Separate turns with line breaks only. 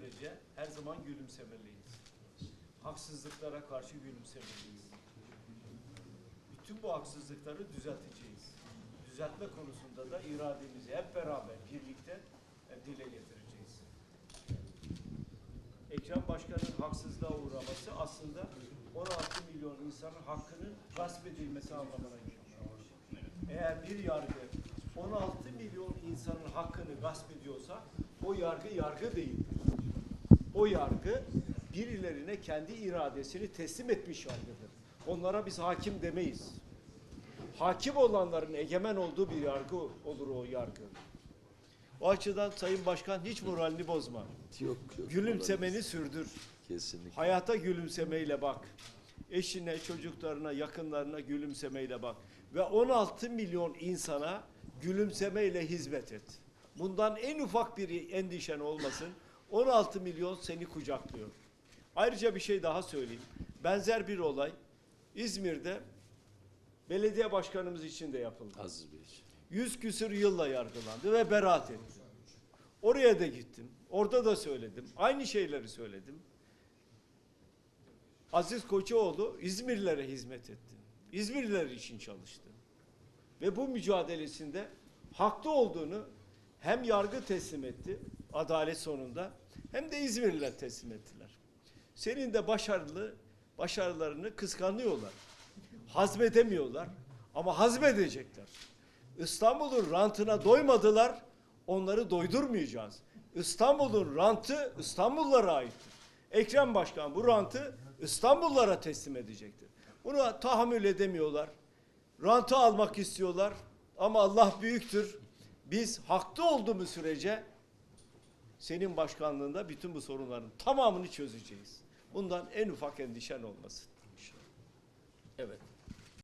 sürece her zaman gülümsemeliyiz. Haksızlıklara karşı gülümsemeliyiz. Bütün bu haksızlıkları düzelteceğiz. Düzeltme konusunda da irademizi hep beraber birlikte e, dile getireceğiz. Ekrem Başkan'ın haksızlığa uğraması aslında 16 milyon insanın hakkının gasp edilmesi anlamına geliyor. Eğer bir yargı 16 milyon insanın hakkını gasp ediyorsa o yargı yargı değildir. O yargı birilerine kendi iradesini teslim etmiş yargıdır. Onlara biz hakim demeyiz. Hakim olanların egemen olduğu bir yargı olur o yargı. O açıdan Sayın Başkan hiç moralini bozma.
Yok yok.
Gülümsemeni sürdür.
Kesinlikle.
Hayata gülümsemeyle bak. Eşine, çocuklarına, yakınlarına gülümsemeyle bak. Ve 16 milyon insana gülümsemeyle hizmet et. Bundan en ufak bir endişen olmasın. 16 milyon seni kucaklıyor. Ayrıca bir şey daha söyleyeyim. Benzer bir olay İzmir'de belediye başkanımız için de yapıldı.
Aziz Bey.
Yüz küsür yılla yargılandı ve beraat etti. Oraya da gittim. Orada da söyledim. Aynı şeyleri söyledim. Aziz Koçoğlu İzmirlilere hizmet etti. İzmirliler için çalıştı. Ve bu mücadelesinde haklı olduğunu hem yargı teslim etti adalet sonunda hem de İzmirliler teslim ettiler. Senin de başarılı başarılarını kıskanıyorlar. Hazmedemiyorlar ama hazmedecekler. İstanbul'un rantına doymadılar. Onları doydurmayacağız. İstanbul'un rantı İstanbullulara aittir. Ekrem Başkan bu rantı İstanbullulara teslim edecektir. Bunu tahammül edemiyorlar. Rantı almak istiyorlar. Ama Allah büyüktür. Biz haklı olduğumuz sürece senin başkanlığında bütün bu sorunların tamamını çözeceğiz. Bundan en ufak endişen olmasın. Evet.